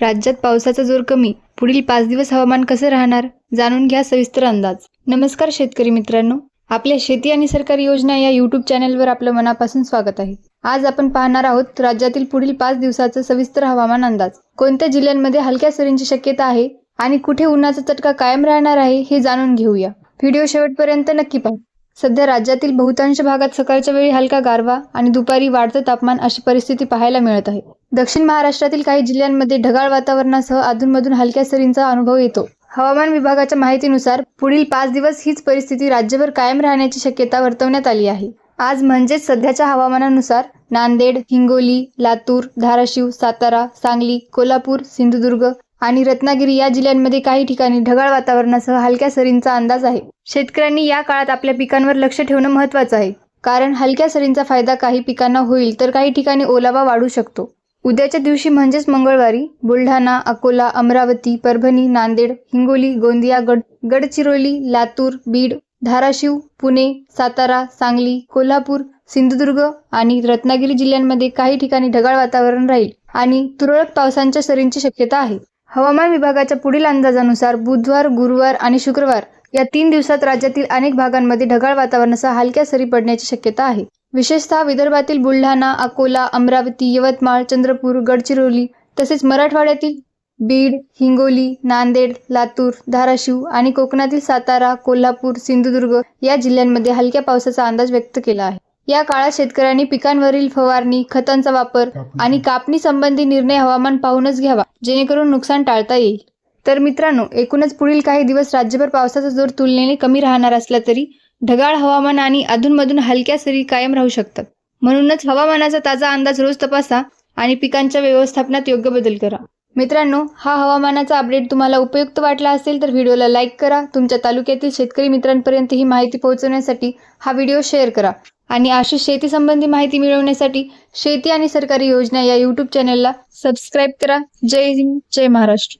राज्यात पावसाचा जोर कमी पुढील पाच दिवस हवामान कसे राहणार जाणून घ्या सविस्तर अंदाज. नमस्कार शेतकरी मित्रांनो. आपल्या शेती आणि सरकारी योजना या यूट्यूब चॅनेलवर आपलं मनापासून स्वागत आहे. आज आपण पाहणार आहोत राज्यातील पुढील पाच दिवसाचा सविस्तर हवामान अंदाज. कोणत्या जिल्ह्यांमध्ये हलक्या सरींची शक्यता आहे आणि कुठे उन्हाचा चटका कायम राहणार आहे हे जाणून घेऊया. व्हिडिओ शेवटपर्यंत नक्की पाहा. सध्या राज्यातील बहुतांश भागात सकाळच्या वेळी हलका गारवा आणि दुपारी वाढतं तापमान अशी परिस्थिती पाहायला मिळत आहे. दक्षिण महाराष्ट्रातील काही जिल्ह्यांमध्ये ढगाळ वातावरणासह अधूनमधून हलक्या सरींचा अनुभव येतो. हवामान विभागाच्या माहितीनुसार पुढील पाच दिवस हीच परिस्थिती राज्यभर कायम राहण्याची शक्यता वर्तवण्यात आली आहे. आज म्हणजेच सध्याच्या हवामानानुसार नांदेड हिंगोली लातूर धाराशिव सातारा सांगली कोल्हापूर सिंधुदुर्ग आणि रत्नागिरी या जिल्ह्यांमध्ये काही ठिकाणी ढगाळ वातावरणासह हलक्या सरींचा अंदाज आहे. शेतकऱ्यांनी या काळात आपल्या पिकांवर लक्ष ठेवणं महत्त्वाचं आहे. कारण हलक्या सरींचा फायदा काही पिकांना होईल तर काही ठिकाणी ओलावा वाढू शकतो. उद्याच्या दिवशी म्हणजेच मंगळवारी बुलढाणा अकोला अमरावती परभणी नांदेड हिंगोली गोंदिया गड गडचिरोली लातूर बीड धाराशिव पुणे सातारा सांगली कोल्हापूर सिंधुदुर्ग आणि रत्नागिरी जिल्ह्यांमध्ये काही ठिकाणी ढगाळ वातावरण राहील आणि तुरळक पावसांच्या सरींची शक्यता आहे. हवामान विभागाच्या पुढील अंदाजानुसार बुधवार गुरुवार आणि शुक्रवार या तीन दिवसात राज्यातील अनेक भागांमध्ये ढगाळ वातावरणासह हलक्या सरी पडण्याची शक्यता आहे. विशेषतः विदर्भातील बुलढाणा अकोला अमरावती यवतमाळ चंद्रपूर गडचिरोली तसेच मराठवाड्यातील बीड हिंगोली नांदेड लातूर धाराशिव आणि कोकणातील सातारा कोल्हापूर सिंधुदुर्ग या जिल्ह्यांमध्ये हलक्या पावसाचा अंदाज व्यक्त केला आहे. या काळात शेतकऱ्यांनी पिकांवरील फवारणी खतांचा वापर आणि कापणी संबंधी निर्णय हवामान पाहूनच घ्यावा जेणेकरून नुकसान टाळता येईल. तर मित्रांनो एकूणच पुढील काही दिवस राज्यभर पावसाचा जोर तुलनेने कमी राहणार असला तरी ढगाळ हवामान आणि अधूनमधून हलक्या सरी कायम राहू शकतात. म्हणूनच हवामानाचा ताजा अंदाज रोज तपासा आणि पिकांच्या व्यवस्थापनात योग्य बदल करा. मित्रांनो हा हवामानाचा अपडेट तुम्हाला उपयुक्त वाटला असेल तर व्हिडिओला लाईक करा. तुमच्या तालुक्यातील शेतकरी मित्रांपर्यंत ही माहिती पोहोचवण्यासाठी हा व्हिडिओ शेअर करा. आणि अशी शेती संबंधी माहिती मिळवण्यासाठी शेती आणि सरकारी योजना या यूट्यूब चॅनलला सबस्क्राईब करा. जय हिंद जय महाराष्ट्र.